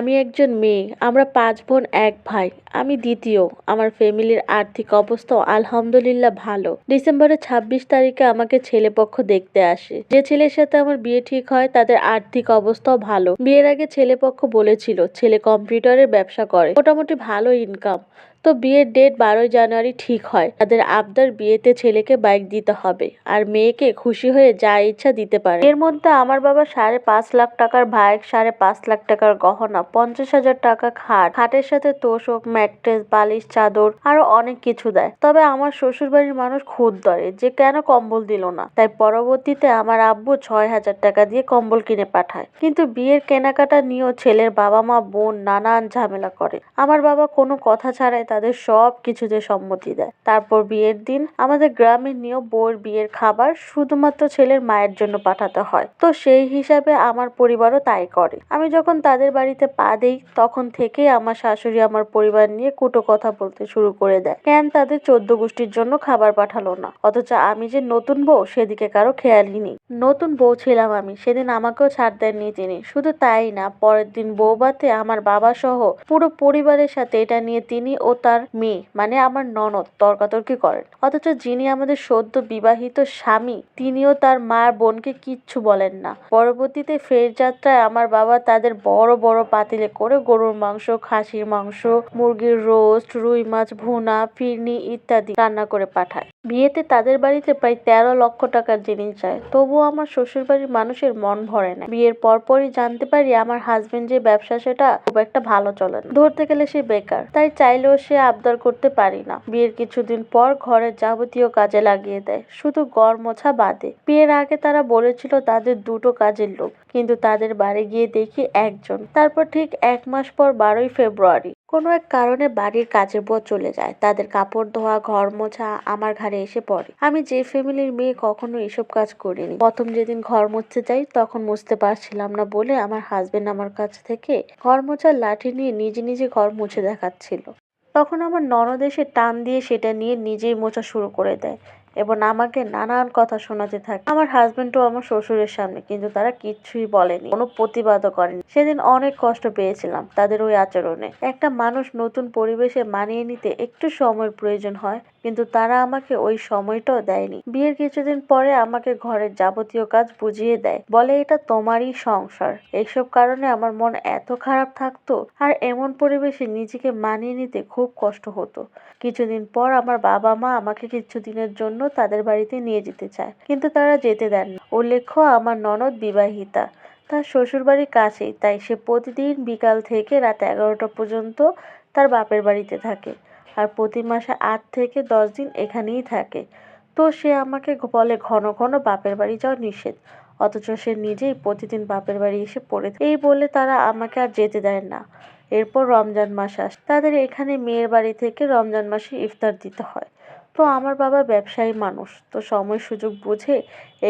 আমি একজন মেয়ে, আমরা পাঁচ বোন, এক ভাই, আমি দ্বিতীয়। আমার ফ্যামিলির আর্থিক অবস্থা আলহামদুলিল্লাহ ভালো। ডিসেম্বরের ছাব্বিশ তারিখে আমাকে ছেলেপক্ষ দেখতে আসে। যে ছেলের সাথে আমার বিয়ে ঠিক হয়, তাদের আর্থিক অবস্থাও ভালো। বিয়ের আগে ছেলেপক্ষ বলেছিল, ছেলে কম্পিউটারের ব্যবসা করে, মোটামুটি ভালো ইনকাম তো বিয়ের ডেট বারোই জানুয়ারি ঠিক হয়। তাদের আবদার বিয়েতে ছেলেকে বাইক দিতে হবে আর মেয়েকে খুশি হয়ে যা ইচ্ছা দিতে পারে। এর মধ্যে আমার বাবা সাড়ে পাঁচ লাখ টাকার বাইক, সাড়ে পাঁচ লাখ টাকার গহনা, পঞ্চাশ হাজার টাকা খাট, খাটের সাথে তোষক, ম্যাট্রেস, বালিশ, চাদর আরও অনেক কিছু দেয়। তবে আমার শ্বশুর বাড়ির মানুষ খুদ ধরে যে কেন কম্বল দিল না। তাই পরবর্তীতে আমার আব্বু ছয় হাজার টাকা দিয়ে কম্বল কিনে পাঠায়। কিন্তু বিয়ের কেনাকাটা নিয়েও ছেলের বাবা মা বোন নানান ঝামেলা করে। আমার বাবা কোনো কথা ছাড়াই তাদের সব কিছুতে সম্মতি দেয়। তারপর বিয়ের দিন আমাদের গ্রামের নিয়ম বউয়ের বিয়ের খাবার শুধুমাত্র ছেলের মায়ের জন্য পাঠাতে হয়। তো সেই হিসাবে আমার পরিবারও তাই করে। আমি যখন তাদের বাড়িতে পা দেই, তখন থেকেই আমার শাশুড়ি আমার পরিবার নিয়ে কুটো কথা বলতে শুরু করে দেয়। কেন তাদের চোদ্দ গোষ্ঠীর জন্য খাবার পাঠালো না? অথচ আমি যে নতুন বউ, সেদিকে কারও খেয়ালই নেই। নতুন বউ ছিলাম আমি। সেদিন আমাকেও ছাড় দেননি তিনি। শুধু তাই না, পরের দিন বৌবাতে আমার বাবা সহ পুরো পরিবারের সাথে এটা নিয়ে তিনি ও তার মেয়ে মানে আমার ননদ, তর্কাতর্কি করেন। অথচ যিনি আমাদের সদ্য বিবাহিত স্বামী, তিনিও তার মার বোনকে কিচ্ছু বলেন না। পরবর্তীতে ফের যাত্রায় আমার বাবা তাদের বড় বড় পাতিলে করে গরুর মাংস, খাসির মাংস, মুরগির রোস্ট, রুই মাছ, ভুনা, ফিরনি ইত্যাদি রান্না করে পাঠায়। বিয়েতে তাদের বাড়িতে প্রায় তেরো লক্ষ টাকার জিনিস যায়। তবুও আমার শ্বশুর বাড়ির মানুষের মন ভরে না। বিয়ের পরপরই জানতে পারি আমার হাজবেন্ড যে ব্যবসা সেটা খুব একটা ভালো চলে না। ধরতে গেলে সে বেকার, তাই চাইলেও সে আবদার করতে পারি না। বিয়ের কিছুদিন পর ঘরের যাবতীয় কাজে লাগিয়ে দেয়, শুধু গড় মোছা বাদে। বিয়ের আগে তারা বলেছিল তাদের দুটো কাজের লোক, কিন্তু তাদের বাড়ি গিয়ে দেখি একজন। তারপর ঠিক এক মাস পর বারোই ফেব্রুয়ারি। কোনো এক কারণে বাড়ির কাজের পর চলে যায়। তাদের কাপড় ধোয়া, ঘর মোছা আমার ঘাড়ে এসে পড়ে। আমি যে ফ্যামিলির মেয়ে কখনো এসব কাজ করিনি। প্রথম যেদিন ঘর মুছতে যাই, তখন মুছতে পারছিলাম না বলে আমার হাজবেন্ড আমার কাছ থেকে ঘর মোছার লাঠি নিয়ে নিজে নিজে ঘর মুছে দেখাচ্ছিল। তখন আমার ননদ এসে টান দিয়ে সেটা নিয়ে নিজেই মোছা শুরু করে দেয়। এবং আমাকে নানান কথা শোনাতে থাকে। আমার হাজবেন্ডও আমার শ্বশুরের সামনে, কিন্তু তারা কিছুই বলেনি, কোনো প্রতিবাদও করেনি। সেদিন অনেক কষ্ট পেয়েছিলাম তাদের ওই আচরণে। একটা মানুষ নতুন পরিবেশে মানিয়ে নিতে একটু সময়ের প্রয়োজন হয় কিন্তু তারা আমাকে ওই সময়টাও দেয়নি। বিয়ের কিছুদিন পরে আমাকে ঘরের যাবতীয় কাজ বুঝিয়ে দেয়। বলে, এটা তোমারই সংসার। এইসব কারণে আমার মন এত খারাপ থাকতো আর এমন পরিবেশে নিজেকে মানিয়ে নিতে খুব কষ্ট হতো। কিছুদিন পর আমার বাবা মা আমাকে কিছুদিনের জন্য তাদের বাড়িতে নিয়ে যেতে চায়, কিন্তু তারা যেতে দেন না উল্লেখ্য, আমার ননদ বিবাহিতা। তার শ্বশুরবাড়ির কাছেই, তাই সে প্রতিদিন বিকাল থেকে রাত এগারোটা পর্যন্ত তার বাপের বাড়িতে থাকে। আর প্রতি মাসে আট থেকে দশ দিন এখানেই থাকে। তো সে আমাকে বলে, ঘন ঘন বাপের বাড়ি যাওয়া নিষেধ। অথচ সে নিজেই প্রতিদিন বাপের বাড়ি এসে পড়ে। এই বলে তারা আমাকে আর যেতে দেয় না। এরপর রমজান মাস আসে। তাদের এখানে মেয়ের বাড়ি থেকে রমজান মাসে ইফতার দিতে হয়। তো আমার বাবা ব্যবসায়ী মানুষ, তো সময় সুযোগ বুঝে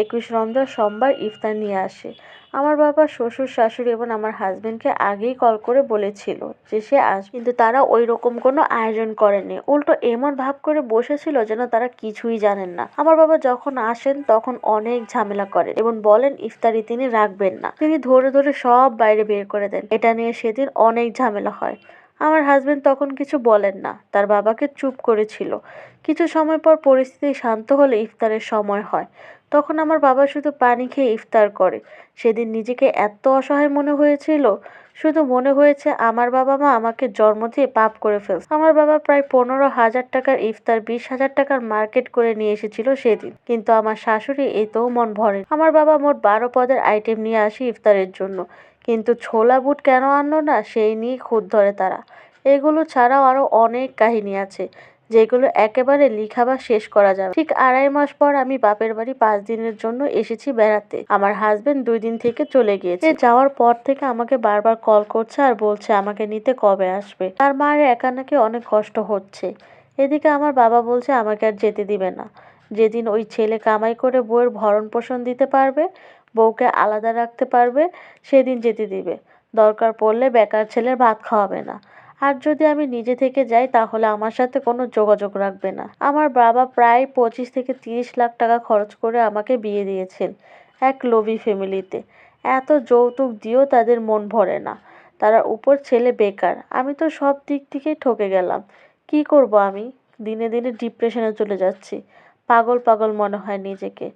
একুশ রমজান সোমবার ইফতার নিয়ে আসে। আমার বাবা শ্বশুর, শাশুড়ি এবং আমার হাজবেন্ডকে আগেই কল করে বলেছিল যে সে আসবে কিন্তু তারা ওই রকম কোনো আয়োজন করেনি উল্টো এমন ভাব করে বসেছিল যেন তারা কিছুই জানেন না। আমার বাবা যখন আসেন তখন অনেক ঝামেলা করেন এবং বলেন, ইফতারি তিনি রাখবেন না। তিনি ধরে ধরে সব বাইরে বের করে দেন। এটা নিয়ে সেদিন অনেক ঝামেলা হয়। আমার হাজব্যান্ড তখন কিছু বলেন না। তার বাবাকে চুপ করেছিল। কিছু সময় পর পরিস্থিতি শান্ত হলে ইফতারের সময় হয়। তখন আমার বাবা শুধু পানি খেয়ে ইফতার করে। সেদিন নিজেকে এত অসহায় মনে হয়েছিল শুধু মনে হয়েছে আমার বাবা মা আমাকে জন্ম দিয়ে পাপ করে ফেলছে। আমার বাবা প্রায় পনেরো হাজার টাকার ইফতার, বিশ হাজার টাকার মার্কেট করে নিয়ে এসেছিল সেদিন। কিন্তু আমার শাশুড়ি এতেও মন ভরে। আমার বাবা মোট বারো পদের আইটেম নিয়ে আসে ইফতারের জন্য। কিন্তু ছোলা বুট কেন আনলো না, সেই নিয়ে খুঁত ধরে তারা। এগুলো ছাড়াও আরও অনেক কাহিনী আছে। যেগুলো একেবারে লিখা বা শেষ করা যাবে। ঠিক আড়াই মাস পর আমি বাপের বাড়ি পাঁচ দিনের জন্য এসেছি বেড়াতে। আমার হাজবেন্ড দুই দিন থেকে চলে গিয়েছে। যাওয়ার পর থেকে আমাকে বারবার কল করছে আর বলছে আমাকে নিতে কবে আসবে। তার মায়ের একা নাকি অনেক কষ্ট হচ্ছে। এদিকে আমার বাবা বলছে আমাকে আর যেতে দিবে না। যেদিন ওই ছেলে কামাই করে বউয়ের ভরণ পোষণ দিতে পারবে, বউকে আলাদা রাখতে পারবে, সেদিন যেতে দিবে। দরকার পড়লে বেকার ছেলের ভাত খাওয়াবে না। আর যদি আমি নিজে থেকে যাই, তাহলে আমার সাথে কোনো যোগাযোগ রাখবে না। আমার বাবা প্রায় পঁচিশ থেকে তিরিশ লাখ টাকা খরচ করে আমাকে বিয়ে দিয়েছেন এক লোভী ফ্যামিলিতে। এত যৌতুক দিয়েও তাদের মন ভরে না। তারা উপর ছেলে বেকার। আমি তো সব দিক থেকেই ঠকে গেলাম। কি করব আমি? দিনে দিনে ডিপ্রেশনে চলে যাচ্ছি। পাগল পাগল মনে হয় নিজেকে।